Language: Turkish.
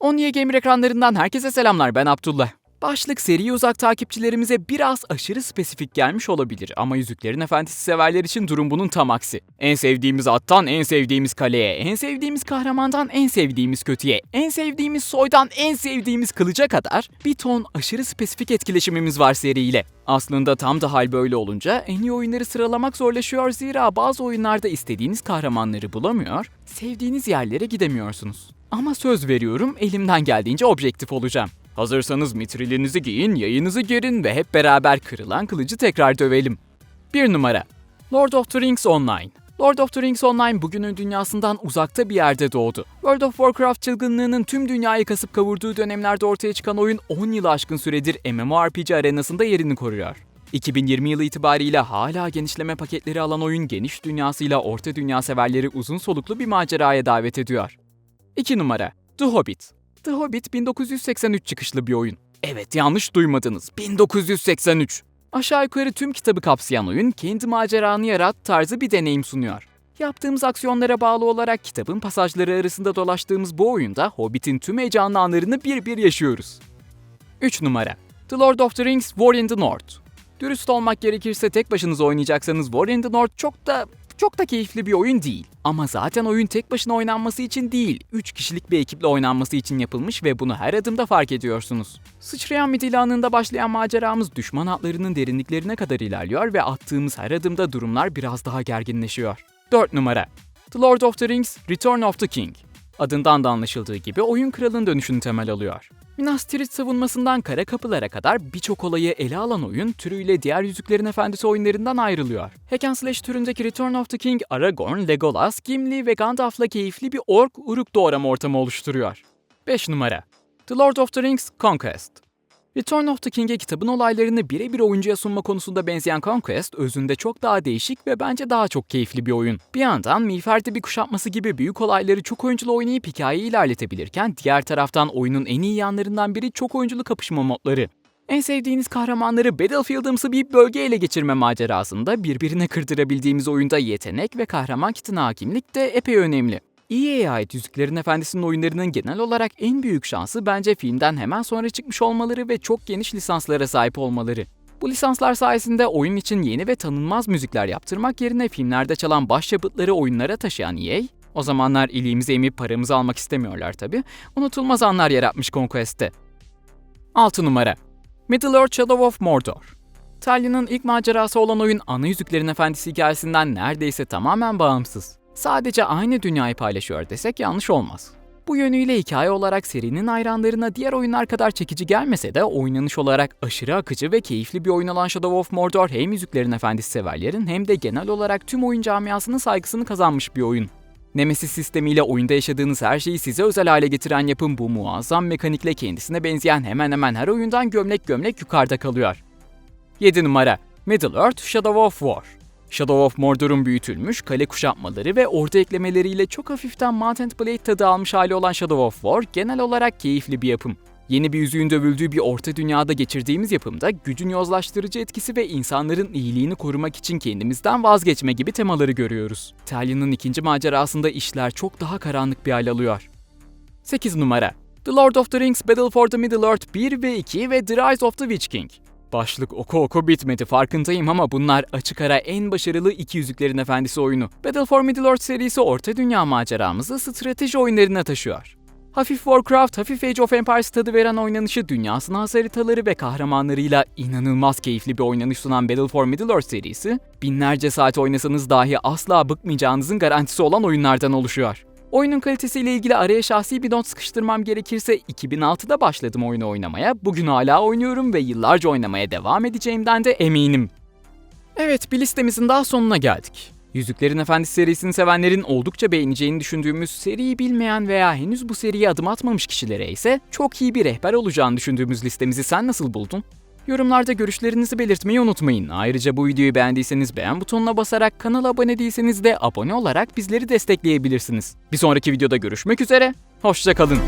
Oniye Gamer ekranlarından herkese selamlar ben Abdullah. Başlık seri uzak takipçilerimize biraz aşırı spesifik gelmiş olabilir ama Yüzüklerin Efendisi severler için durum bunun tam aksi. En sevdiğimiz attan en sevdiğimiz kaleye, en sevdiğimiz kahramandan en sevdiğimiz kötüye, en sevdiğimiz soydan en sevdiğimiz kılıca kadar bir ton aşırı spesifik etkileşimimiz var seriyle. Aslında tam da hal böyle olunca en iyi oyunları sıralamak zorlaşıyor zira bazı oyunlarda istediğiniz kahramanları bulamıyor, sevdiğiniz yerlere gidemiyorsunuz. Ama söz veriyorum elimden geldiğince objektif olacağım. Hazırsanız mitrilinizi giyin, yayınızı gerin ve hep beraber kırılan kılıcı tekrar dövelim. 1 numara Lord of the Rings Online Lord of the Rings Online bugünün dünyasından uzakta bir yerde doğdu. World of Warcraft çılgınlığının tüm dünyayı kasıp kavurduğu dönemlerde ortaya çıkan oyun 10 yıl aşkın süredir MMORPG arenasında yerini koruyor. 2020 yılı itibariyle hala genişleme paketleri alan oyun geniş dünyasıyla orta dünya severleri uzun soluklu bir maceraya davet ediyor. 2 numara The Hobbit The Hobbit 1983 çıkışlı bir oyun. Evet yanlış duymadınız. 1983. Aşağı yukarı tüm kitabı kapsayan oyun kendi maceranı yarat tarzı bir deneyim sunuyor. Yaptığımız aksiyonlara bağlı olarak kitabın pasajları arasında dolaştığımız bu oyunda Hobbit'in tüm heyecanlı anlarını bir bir yaşıyoruz. 3 numara The Lord of the Rings War in the North Dürüst olmak gerekirse tek başınıza oynayacaksanız War in the North çok da çok da keyifli bir oyun değil. Ama zaten oyun tek başına oynanması için değil, 3 kişilik bir ekiple oynanması için yapılmış ve bunu her adımda fark ediyorsunuz. Sıçrayan midil anında başlayan maceramız düşman hatlarının derinliklerine kadar ilerliyor ve attığımız her adımda durumlar biraz daha gerginleşiyor. 4 numara The Lord of the Rings Return of the King Adından da anlaşıldığı gibi oyun kralın dönüşünü temel alıyor. Minas Tirith savunmasından kara kapılara kadar birçok olayı ele alan oyun türüyle diğer Yüzüklerin Efendisi oyunlarından ayrılıyor. Hack and Slash türündeki Return of the King, Aragorn, Legolas, Gimli ve Gandalf'la keyifli bir ork uruk doğrama ortamı oluşturuyor. 5 numara The Lord of the Rings Conquest Return of the King'e kitabın olaylarını birebir oyuncuya sunma konusunda benzeyen Conquest, özünde çok daha değişik ve bence daha çok keyifli bir oyun. Bir yandan miğferde bir kuşatması gibi büyük olayları çok oyunculu oynayıp hikayeyi ilerletebilirken, diğer taraftan oyunun en iyi yanlarından biri çok oyunculu kapışma modları. En sevdiğiniz kahramanları Battlefield'ımsı bir bölge ele geçirme macerasında birbirine kırdırabildiğimiz oyunda yetenek ve kahraman kitine hakimlik de epey önemli. EA'ye ait Yüzüklerin Efendisi'nin oyunlarının genel olarak en büyük şansı bence filmden hemen sonra çıkmış olmaları ve çok geniş lisanslara sahip olmaları. Bu lisanslar sayesinde oyun için yeni ve tanınmaz müzikler yaptırmak yerine filmlerde çalan başyapıtları oyunlara taşıyan EA, o zamanlar iliğimizi emip paramızı almak istemiyorlar tabi, unutulmaz anlar yaratmış Conquest'te. 6 numara Middle-earth Shadow of Mordor Talya'nın ilk macerası olan oyun ana Yüzüklerin Efendisi hikayesinden neredeyse tamamen bağımsız. Sadece aynı dünyayı paylaşıyor desek yanlış olmaz. Bu yönüyle hikaye olarak serinin hayranlarına diğer oyunlar kadar çekici gelmese de oynanış olarak aşırı akıcı ve keyifli bir oyun olan Shadow of Mordor hem Yüzüklerin Efendisi severlerin hem de genel olarak tüm oyun camiasının saygısını kazanmış bir oyun. Nemesis sistemiyle oyunda yaşadığınız her şeyi size özel hale getiren yapım bu muazzam mekanikle kendisine benzeyen hemen hemen her oyundan gömlek gömlek yukarıda kalıyor. 7 numara Middle-earth Shadow of War Shadow of Mordor'un büyütülmüş, kale kuşatmaları ve ordu eklemeleriyle çok hafiften Mount and Blade tadı almış hali olan Shadow of War genel olarak keyifli bir yapım. Yeni bir yüzüğün dövüldüğü bir orta dünyada geçirdiğimiz yapımda gücün yozlaştırıcı etkisi ve insanların iyiliğini korumak için kendimizden vazgeçme gibi temaları görüyoruz. Talia'nın ikinci macerasında işler çok daha karanlık bir hal alıyor. 8 numara The Lord of the Rings Battle for the Middle-earth 1 ve 2 ve The Rise of the Witch King. Başlık oku oku bitmedi farkındayım ama bunlar açık ara en başarılı iki Yüzüklerin Efendisi oyunu. Battle for Middle-earth serisi orta dünya maceramızı strateji oyunlarına taşıyor. Hafif Warcraft, hafif Age of Empires tadı veren oynanışı dünyasına has haritaları ve kahramanlarıyla inanılmaz keyifli bir oynanış sunan Battle for Middle-earth serisi, binlerce saat oynasanız dahi asla bıkmayacağınızın garantisi olan oyunlardan oluşuyor. Oyunun kalitesiyle ilgili araya şahsi bir not sıkıştırmam gerekirse 2006'da başladım oyunu oynamaya, bugün hala oynuyorum ve yıllarca oynamaya devam edeceğimden de eminim. Evet, bir listemizin daha sonuna geldik. Yüzüklerin Efendisi serisini sevenlerin oldukça beğeneceğini düşündüğümüz, seriyi bilmeyen veya henüz bu seriye adım atmamış kişilere ise çok iyi bir rehber olacağını düşündüğümüz listemizi sen nasıl buldun? Yorumlarda görüşlerinizi belirtmeyi unutmayın. Ayrıca bu videoyu beğendiyseniz beğen butonuna basarak kanala abone değilseniz de abone olarak bizleri destekleyebilirsiniz. Bir sonraki videoda görüşmek üzere, hoşçakalın.